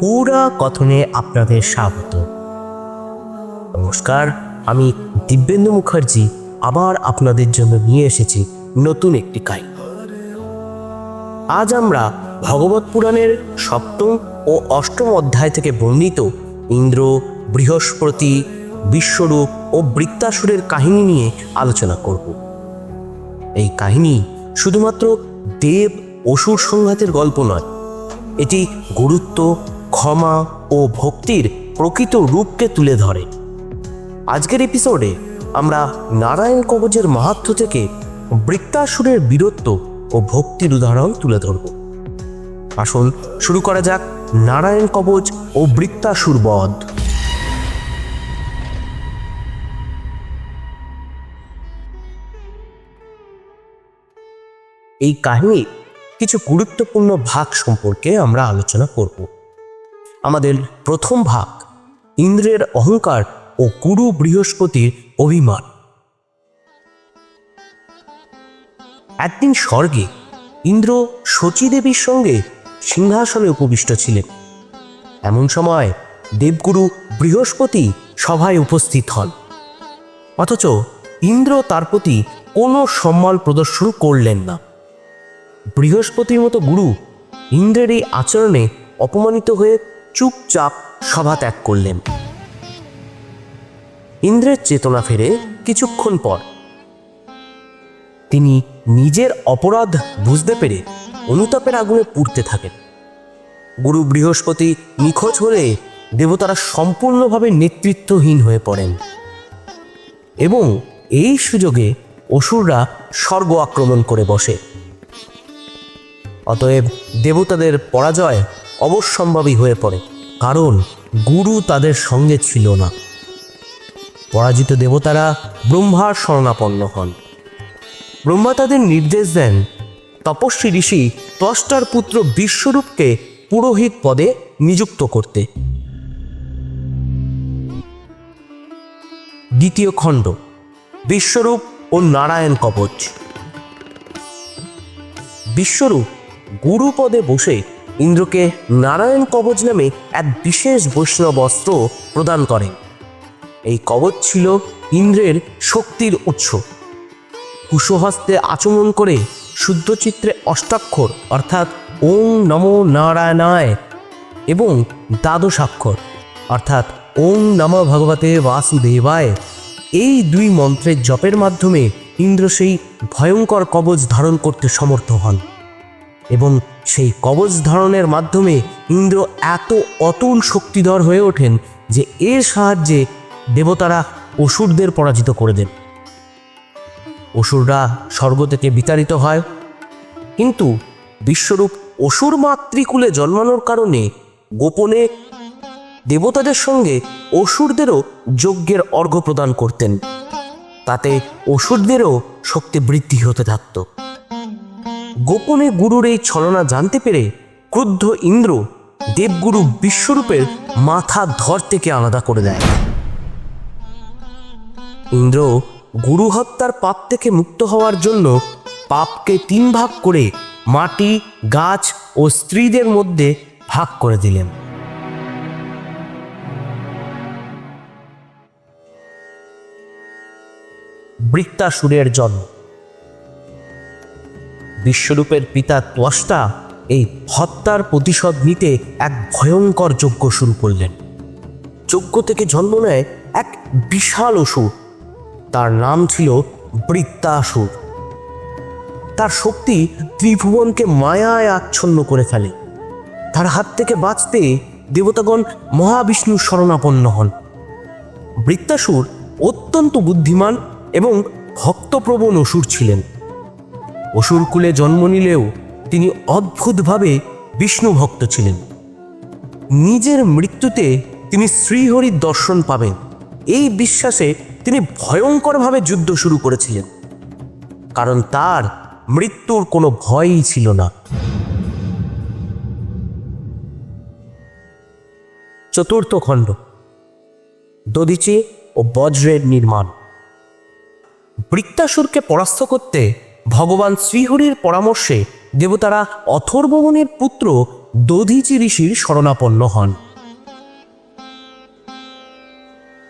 পুরা কথনে আপনাদের স্বাগত। নমস্কার, আমি দিব্যেন্দু মুখার্জি, আবার আপনাদের জন্য নিয়ে এসেছি নতুন একটি কাহিনী। আজ আমরা ভগবত পুরাণের সপ্তম ও অষ্টম অধ্যায় থেকে বর্ণিত ইন্দ্র, বৃহস্পতি, বিশ্বরূপ ও বৃত্তাসুরের কাহিনী নিয়ে আলোচনা করব। এই কাহিনী শুধুমাত্র দেব অসুর সংঘাতের গল্প নয়, এটি গুরুত্ব ক্ষমা ও ভক্তির প্রকৃত রূপকে তুলে ধরে। আজকের এপিসোডে আমরা নারায়ণ কবচের মাহাত্ম্য থেকে বৃত্তাসুরের বীরত্ব ও ভক্তির উদাহরণ তুলে ধরব। আসুন শুরু করা যাক নারায়ণ কবচ ও বৃত্তাসুর বধ। এই কাহিনীর কিছু গুরুত্বপূর্ণ ভাগ সম্পর্কে আমরা আলোচনা করব। আমাদের প্রথম ভাগ, ইন্দ্রের অহংকার ও গুরু বৃহস্পতির অভিমান। একদিন স্বর্গে ইন্দ্র শচীদেবীর সঙ্গে সিংহাসনে উপবিষ্ট ছিলেন। এমন সময় দেবগুরু বৃহস্পতি সভায় উপস্থিত হন। অথচ ইন্দ্র তার প্রতি কোনো সম্মান প্রদর্শন করলেন না। বৃহস্পতির মতো গুরু ইন্দ্রের এই আচরণে অপমানিত হয়ে চুপচাপ সভা ত্যাগ করলেন। ইন্দ্রের চেতনা ফেরে কিছুক্ষণ পর। তিনি নিজের অপরাধ বুঝতে পেরে অনুতাপের আগুনে পুড়তে থাকেন। গুরু বৃহস্পতি নিখোঁজ হলে দেবতারা সম্পূর্ণভাবে নেতৃত্বহীন হয়ে পড়েন। এবং এই সুযোগে অসুররা স্বর্গ আক্রমণ করে বসে। অতএব দেবতাদের পরাজয় অবশ্যম্ভাবী হয়ে পড়ে, কারণ গুরু তাদের সঙ্গে ছিল না। পরাজিত দেবতারা ব্রহ্মার শরণাপন্ন হন। ব্রহ্মা তাদের নির্দেশ দেন, তপস্বী ঋষি ত্বষ্টার পুত্র বিশ্বরূপকে পুরোহিত পদে নিযুক্ত করতে। দ্বিতীয় খণ্ড, বিশ্বরূপ ও নারায়ণ কবচ। বিশ্বরূপ গুরুপদে বসে ইন্দ্রকে নারায়ণ কবচ নামে এক বিশেষ বৈষ্ণব অস্ত্র প্রদান করেন এই কবচ ছিল ইন্দ্রের শক্তির উৎস। কুশহস্তে আচমন করে শুদ্ধচিত্রে অষ্টাক্ষর, অর্থাৎ ওং নমো নারায়ণায়, এবং দ্বাদশাক্ষর, অর্থাৎ ওং নম ভগবতে বাসুদেবায়। এই দুই মন্ত্রের জপের মাধ্যমে ইন্দ্র সেই ভয়ঙ্কর কবচ ধারণ করতে সমর্থ হন। এবং সেই কবচ ধারণের মাধ্যমে ইন্দ্র এত অতুল শক্তিধর হয়ে ওঠেন যে এর সাহায্যে দেবতারা অসুরদের পরাজিত করে দেন। অসুররা স্বর্গ থেকে বিতাড়িত হয়। কিন্তু বিশ্বরূপ অসুর মাতৃকুলে জন্মানোর কারণে গোপনে দেবতাদের সঙ্গে অসুরদেরও যজ্ঞের অর্ঘ্য প্রদান করতেন। তাতে অসুরদেরও শক্তি বৃদ্ধি হতে থাকত। গোপনে গুরুর এই ছলনা জানতে পেরে ক্রুদ্ধ ইন্দ্র দেবগুরু বিশ্বরূপের মাথা ধর থেকে আলাদা করে দেয়। ইন্দ্র গুরু হত্যার পাপ থেকে মুক্ত হওয়ার জন্য পাপকে তিন ভাগ করে মাটি, গাছ ও স্ত্রীদের মধ্যে ভাগ করে দিলেন। বৃত্তাসুরের জন্ম। বিশ্বরূপের পিতা ত্বষ্টা এই হত্যার প্রতিশোধ নিতে এক ভয়ঙ্কর যজ্ঞ শুরু করলেন। যজ্ঞ থেকে জন্ম নেয় এক বিশাল অসুর। তার নাম ছিল বৃত্তাসুর। তার শক্তি ত্রিভুবনকে মায়ায় আচ্ছন্ন করে ফেলে। তার হাত থেকে বাঁচতে দেবতাগণ মহাবিষ্ণুর শরণাপন্ন হন। বৃত্তাসুর অত্যন্ত বুদ্ধিমান এবং ভক্তপ্রবণ অসুর ছিলেন। অসুর কুলে জন্ম নিলেও তিনি অদ্ভুতভাবে বিষ্ণু ভক্ত ছিলেন। নিজের মৃত্যুতে তিনি শ্রীহরির দর্শন পাবেন। এই বিশ্বাসে তিনি ভয়ঙ্করভাবে যুদ্ধ শুরু করেছিলেন। কারণ তার মৃত্যুর কোনো ভয়ই ছিল না। চতুর্থ খণ্ড দদিচি ও বজ্রের নির্মাণ। বৃত্তাসুরকে পরাস্ত করতে ভগবান শ্রীহরির পরামর্শে দেবতারা অথর্বমনের পুত্র দধিচি ঋষির শরণাপন্ন হন।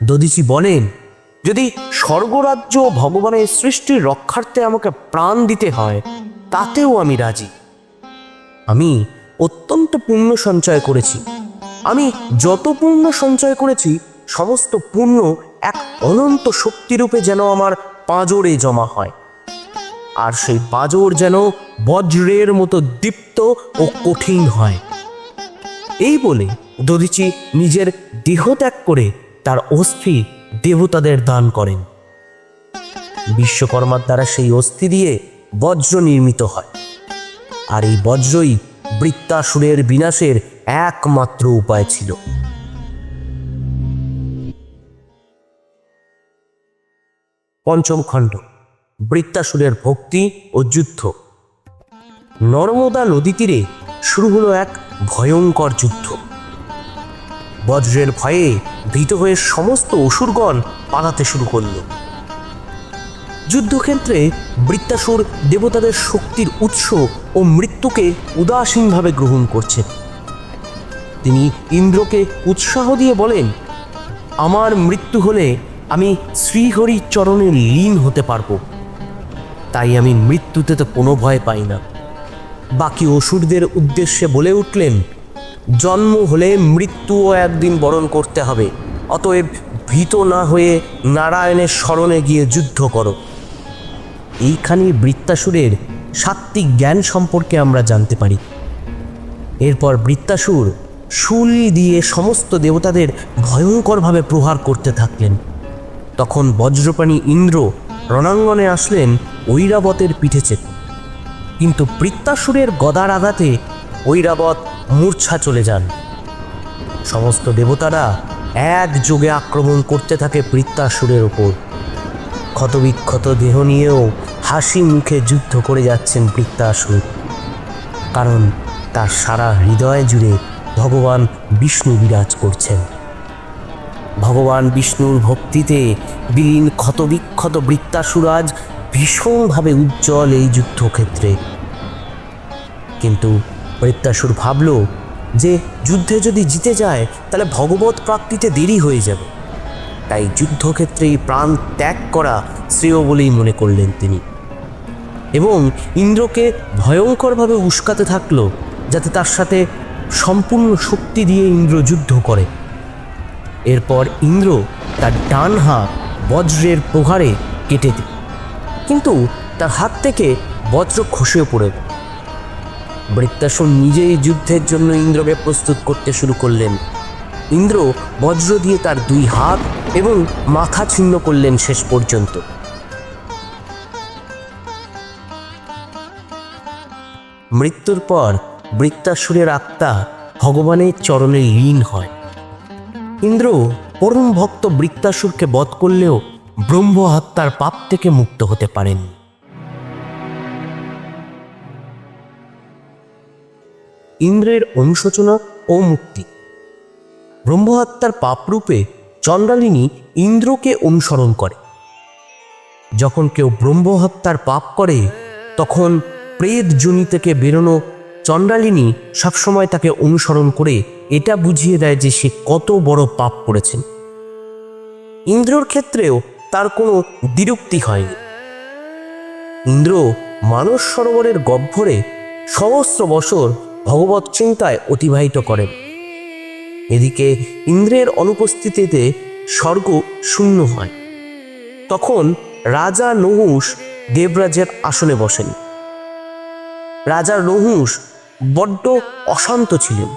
দধিচি বলেন, যদি স্বর্গরাজ্য ভগবানের সৃষ্টির রক্ষার্থে আমাকে প্রাণ দিতে হয়, তাতেও আমি রাজি। আমি অত্যন্ত পুণ্য সঞ্চয় করেছি। আমি যত পুণ্য সঞ্চয় করেছি, সমস্ত পুণ্য এক অনন্ত শক্তিরূপে যেন আমার পাঁজরে জমা হয়। আর সেই পাঁজর যেন বজ্রের মতো দীপ্ত ও কঠিন হয়। এই বলে দধিচি নিজের দেহ ত্যাগ করে তার অস্থি দেবতাদের দান করেন। বিশ্বকর্মার দ্বারা সেই অস্থি দিয়ে বজ্র নির্মিত হয়। আর এই বজ্রই বৃত্তাসুরের বিনাশের একমাত্র উপায় ছিল। পঞ্চম খণ্ড বৃত্তাসুরের ভক্তি ও যুদ্ধ। নর্মদা নদী তীরে শুরু হলো এক ভয়ঙ্কর যুদ্ধ। বজ্রের ভয়ে ভীত হয়ে সমস্ত অসুরগণ পালাতে শুরু করল। যুদ্ধক্ষেত্রে বৃত্তাসুর দেবতাদের শক্তির উৎস ও মৃত্যুকে উদাসীনভাবে গ্রহণ করছেন। তিনি ইন্দ্রকে উৎসাহ দিয়ে বলেন, আমার মৃত্যু হলে আমি শ্রীহরির চরণে লীন হতে পারব। তাই আমি মৃত্যুতে তো কোনো ভয় পাই না। বাকি অসুরদের উদ্দেশ্যে বলে উঠলেন, জন্ম হলে মৃত্যুও একদিন বরণ করতে হবে। অতএব ভীত না হয়ে নারায়ণের স্মরণে গিয়ে যুদ্ধ করো। এইখানে বৃত্তাসুরের সাত্ত্বিক জ্ঞান সম্পর্কে আমরা জানতে পারি। এরপর বৃত্তাসুর শুল দিয়ে সমস্ত দেবতাদের ভয়ঙ্করভাবে প্রহার করতে থাকলেন। তখন বজ্রপ্রাণী ইন্দ্র রণাঙ্গনে আসলেন ঐরাবতের পিঠে চেপে। কিন্তু বৃত্তাসুরের গদার আঘাতে ঐরাবত মূর্ছা চলে যান। সমস্ত দেবতারা একযোগে আক্রমণ করতে থাকে বৃত্তাসুরের ওপর। ক্ষতবিক্ষত দেহ নিয়েও হাসি মুখে যুদ্ধ করে যাচ্ছেন বৃত্তাসুর কারণ তার সারা হৃদয় জুড়ে ভগবান বিষ্ণু বিরাজ করছেন। ভগবান বিষ্ণুর ভক্তিতে বিলীন ক্ষতবিক্ষত বৃত্তাসুরাজ ভীষণভাবে উজ্জ্বল এই যুদ্ধক্ষেত্রে। কিন্তু বৃত্তাসুর ভাবল যে যুদ্ধে যদি জিতে যায়, তাহলে ভগবত প্রাপ্তিতে দেরি হয়ে যাবে। তাই যুদ্ধক্ষেত্রেই প্রাণ ত্যাগ করা শ্রেয় বলেই মনে করলেন তিনি। এবং ইন্দ্রকে ভয়ঙ্করভাবে উস্কাতে থাকল, যাতে তার সাথে সম্পূর্ণ শক্তি দিয়ে ইন্দ্র যুদ্ধ করে। এরপর ইন্দ্র তার ডান হাত বজ্রের প্রহারে কেটে দিল। কিন্তু তার হাত থেকে বজ্র খসে পড়ে গেল। বৃত্তাসুর নিজেই যুদ্ধের জন্য ইন্দ্রকে প্রস্তুত করতে শুরু করলেন। ইন্দ্র বজ্র দিয়ে তার দুই হাত এবং মাথা ছিন্ন করলেন শেষ পর্যন্ত। মৃত্যুর পর বৃত্তাসুরের আত্মা ভগবানের চরণে লীন হয়। ইন্দ্র পরম ভক্ত বৃত্তাসুরকে বধ করলেও ব্রহ্ম হত্যার পাপ থেকে মুক্ত হতে পারেন। ইন্দ্রের অনুশোচনা ও মুক্তি। ব্রহ্মহত্যার পাপরূপে চন্দ্রালিনী ইন্দ্রকে অনুসরণ করে। যখন কেউ ব্রহ্মহত্যার পাপ করে, তখন প্রেত জনি থেকে বেরোনো চন্দ্রালিনী সবসময় তাকে অনুসরণ করে এটা বুঝিয়ে দেয় যে সে কত বড় পাপ করেছেন। ইন্দ্রর ক্ষেত্রেও তার কোনো দ্বিরুক্তি হয়নি। ইন্দ্র মানস সরোবরের গহ্বরে সহস্র বছর ভগবত চিন্তায় অতিবাহিত করেন। এদিকে ইন্দ্রের অনুপস্থিতিতে স্বর্গ শূন্য হয়। তখন রাজা নহুষ দেবরাজের আসনে বসেন। রাজা নহুষ বড্ড অশান্ত ছিলেন।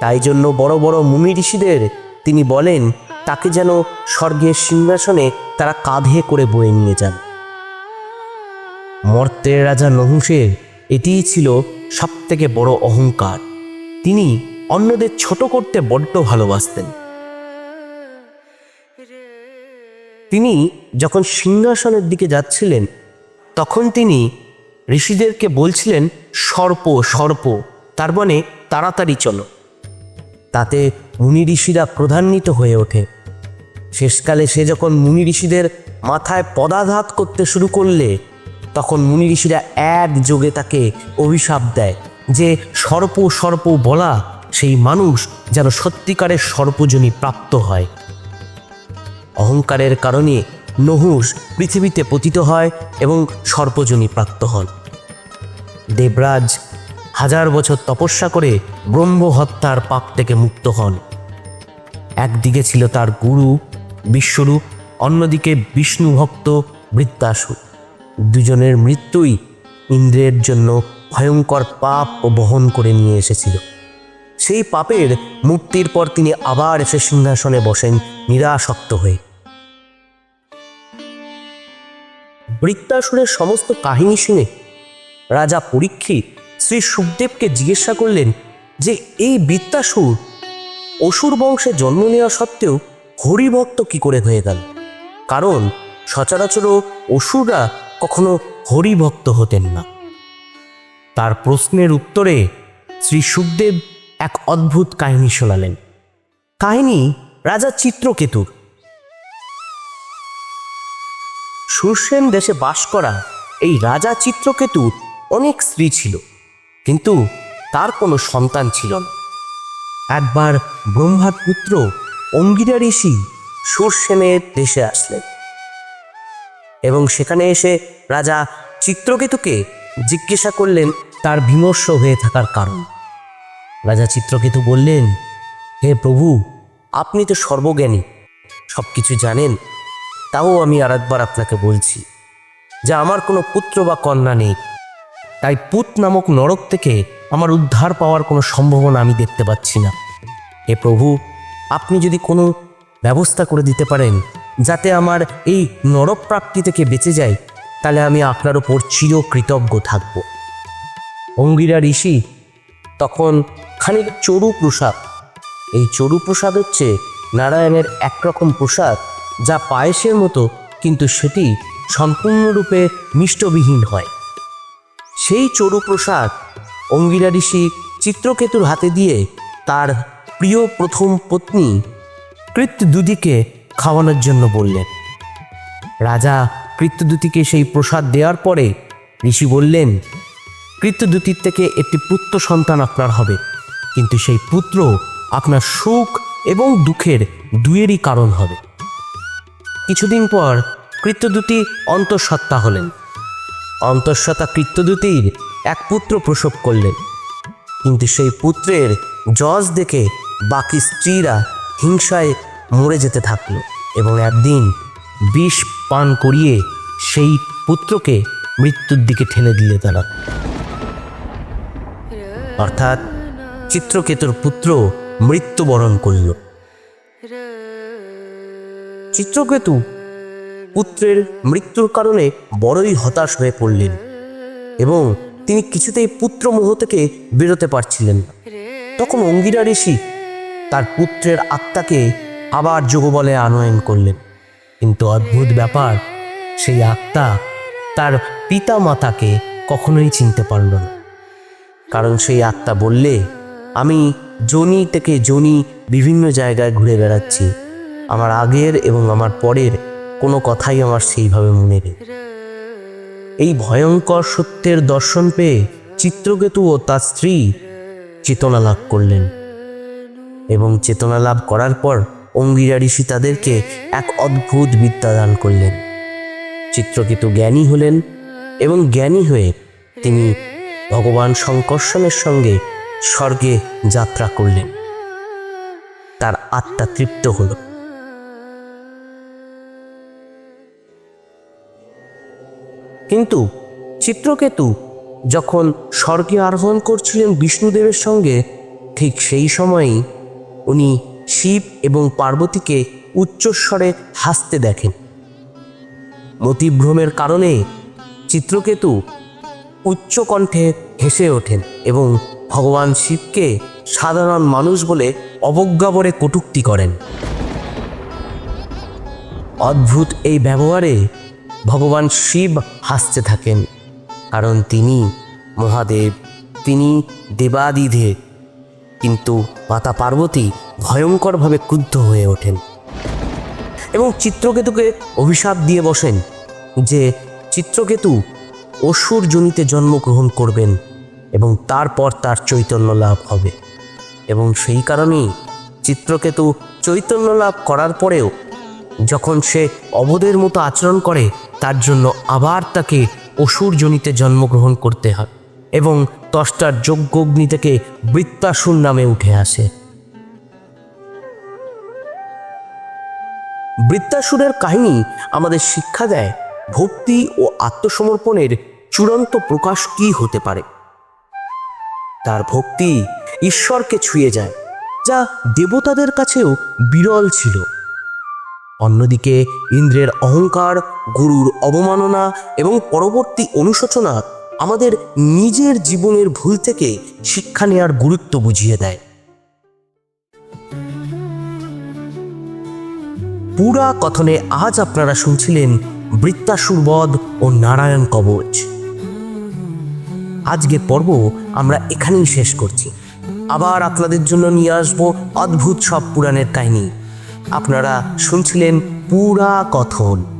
তাই জন্য বড় বড় মুমি ঋষিদের তিনি বলেন, তাকে যেন স্বর্গের সিংহাসনে তারা কাঁধে করে বয়ে নিয়ে যান। মর্তের রাজা নহুষের এটিই ছিল সবথেকে বড় অহংকার। তিনি অন্যদের ছোট করতে বড্ড ভালোবাসতেন। তিনি যখন সিংহাসনের দিকে যাচ্ছিলেন, তখন তিনি ঋষিদেরকে বলছিলেন, সর্প সর্প, তার মানে তাড়াতাড়ি চলো। তাতে মুনি ঋষিরা প্রধান্বিত হয়ে ওঠে। শেষকালে সে যখন মুনি ঋষিদের মাথায় পদাঘাত করতে শুরু করলে, তখন মুনি ঋষিরা এক যোগে তাকে অভিশাপ দেয় যে, সর্প সর্প বলা সেই মানুষ যেন সত্যিকারের সর্পজনী প্রাপ্ত হয়। অহংকারের কারণে নহুষ পৃথিবীতে পতিত হয় এবং সর্পজনী প্রাপ্ত হন। দেবরাজ হাজার বছর তপস্যা করে ব্রহ্ম হত্যার পাপ থেকে মুক্ত হন। একদিকে ছিল তার গুরু বিশ্বরূপ অন্যদিকে বিষ্ণু ভক্ত বৃত্তাসুর দুজনের মৃত্যুই ইন্দ্রের জন্য ভয়ঙ্কর পাপ ও বহন করে নিয়ে এসেছিল। সেই পাপের মুক্তির পর তিনি আবার এসে সিংহাসনে বসেন নিরাসক্ত হয়ে। বৃত্তাসুরের সমস্ত কাহিনী শুনে রাজা পরীক্ষিত শ্রী সুখদেবকে জিজ্ঞাসা করলেন যে, এই বৃত্তাসুর অসুর বংশে জন্ম নেওয়া সত্ত্বেও হরিভক্ত কি করে হয়ে গেল? কারণ সচরাচর অসুররা কখনো হরিভক্ত হতেন না। তার প্রশ্নের উত্তরে শ্রী সুখদেব এক অদ্ভুত কাহিনী শোনালেন। কাহিনী রাজা চিত্রকেতুর। সুরসেন দেশে বাস করা এই রাজা চিত্রকেতুর অনেক স্ত্রী ছিল, কিন্তু তার কোনো সন্তান ছিল না। একবার ব্রহ্মার পুত্র অঙ্গিরা ঋষি সুরসেনের দেশে আসলেন এবং সেখানে এসে রাজা চিত্রকেতুকে জিজ্ঞাসা করলেন তার বিমর্ষ হয়ে থাকার কারণ। রাজা চিত্রকেতু বললেন, হে প্রভু, আপনি তো সর্বজ্ঞানী সব কিছু জানেন, তাও আমি আর একবার আপনাকে বলছি যে আমার কোনো পুত্র বা কন্যা নেই তাই পুত নামক নরক থেকে আমার উদ্ধার পাওয়ার কোনো সম্ভাবনা আমি দেখতে পাচ্ছি না। হে প্রভু, আপনি যদি কোনো ব্যবস্থা করে দিতে পারেন, যাতে আমার এই নরক প্রাপ্তি থেকে বেঁচে যাই তাহলে আমি আপনার ওপর চির কৃতজ্ঞ থাকব। অঙ্গিরা ঋষি, তখন খানিক চরু প্রসাদ, এই চরু প্রসাদ হচ্ছে নারায়ণের একরকম প্রসাদ, যা পায়েসের মতো, কিন্তু সেটি সম্পূর্ণরূপে মিষ্টবিহীন হয়। সেই চরু প্রসাদ অঙ্গিরা ঋষি চিত্রকেতুর হাতে দিয়ে তার প্রিয় প্রথম পত্নী কৃত্যদুদিকে খাওয়ানোর জন্য বললেন। রাজা কৃত্যদূতিকে সেই প্রসাদ দেওয়ার পরে ঋষি বললেন, কৃত্যদূতির থেকে একটি পুত্র সন্তান আপনার হবে। কিন্তু সেই পুত্র আপনার সুখ এবং দুঃখের দুয়েরই কারণ হবে। কিছুদিন পর কৃত্যদূতি অন্তঃসত্ত্বা হলেন। অন্তঃসত্ত্বা কৃত্যদূতির এক পুত্র প্রসব করলেন। কিন্তু সেই পুত্রের যশ দেখে বাকি স্ত্রীরা হিংসায় মরে যেতে থাকল এবং একদিন বিষ পান করিয়ে সেই পুত্রকে মৃত্যুর দিকে ঠেলে দিলে তারা। অর্থাৎ চিত্রকেতুর পুত্র মৃত্যুবরণ করল। চিত্রকেতু পুত্রের মৃত্যুর কারণে বড়ই হতাশ হয়ে পড়লেন এবং তিনি কিছুতেই পুত্র মোহ থেকে বেরোতে পারছিলেন না। তখন অঙ্গিরা ঋষি তার পুত্রের আত্মাকে আবার যোগবলে আনয়ন করলেন। কিন্তু অদ্ভুত ব্যাপার, সেই আত্মা তার পিতা মাতাকে কখনোই চিনতে পারল না। কারণ সেই আত্মা বললে, আমি জনি থেকে জনি বিভিন্ন জায়গায় ঘুরে বেড়াচ্ছি। আমার আগের এবং আমার পরের কোনো কথাই আমার সেইভাবে মনে নেই। এই ভয়ঙ্কর সত্যের দর্শন পেয়ে চিত্রকেতু ও তার স্ত্রী চেতনা লাভ করলেন এবং চেতনা লাভ করার পর অঙ্গিরা ঋষি তাদেরকে এক অদ্ভুত বিদ্যা দান করলেন। চিত্রকেতু জ্ঞানী হলেন এবং জ্ঞানী হয়ে তিনি ভগবান শঙ্কর্ষণের সঙ্গে স্বর্গে যাত্রা করলেন। তার আত্মা তৃপ্ত হল। কিন্তু চিত্রকেতু যখন স্বর্গে আরোহণ করছিলেন বিষ্ণুদেবের সঙ্গে, ঠিক সেই সময়েই উনি শিব এবং পার্বতীকে উচ্চস্বরে হাসতে দেখেন। মতিভ্রমের কারণে চিত্রকেতু উচ্চকণ্ঠে হেসে ওঠেন এবং ভগবান শিবকে সাধারণ মানুষ বলে অবজ্ঞাবরে কটূক্তি করেন। অদ্ভুত এই ব্যবহারে ভগবান শিব হাসতে থাকেন, কারণ তিনি মহাদেব, তিনি দেবাদিদেব কিন্তু মাতা পার্বতী ভয়ঙ্করভাবে ক্রুদ্ধ হয়ে ওঠেন এবং চিত্রকেতুকে অভিশাপ দিয়ে বসেন যে চিত্রকেতু অসুর জনিতে জন্মগ্রহণ করবেন এবং তারপর তার চৈতন্য লাভ হবে। এবং সেই কারণেই চিত্রকেতু চৈতন্য লাভ করার পরেও যখন সে অবধের মতো আচরণ করে তার জন্য আবার তাকে অসুর জনিতে জন্মগ্রহণ করতে হয় এবং তষ্টার যজ্ঞ অগ্নি থেকে বৃত্তাসুর নামে উঠে আসে। বৃত্তাসুরের কাহিনী আমাদের শিক্ষা দেয় ভক্তি ও আত্মসমর্পণের চূড়ান্ত প্রকাশ কি হতে পারে। তার ভক্তি ঈশ্বরকে ছুঁয়ে যায়, যা দেবতাদের কাছেও বিরল ছিল। অন্যদিকে ইন্দ্রের অহংকার, গুরুর অবমাননা এবং পরবর্তী অনুশোচনা আমাদের নিজের জীবনের ভুল থেকে শিক্ষা নেওয়ার গুরুত্ব বুঝিয়ে দেয়। পুরা কথনে আজ আপনারা শুনছিলেন বৃত্তাসুরবধ ও নারায়ণ কবচ। আজকের পর্ব আমরা এখানেই শেষ করছি। আবার আপনাদের জন্য নিয়ে আসব অদ্ভুত সব পুরাণের কাহিনী। আপনারা শুনছিলেন পুরা কথন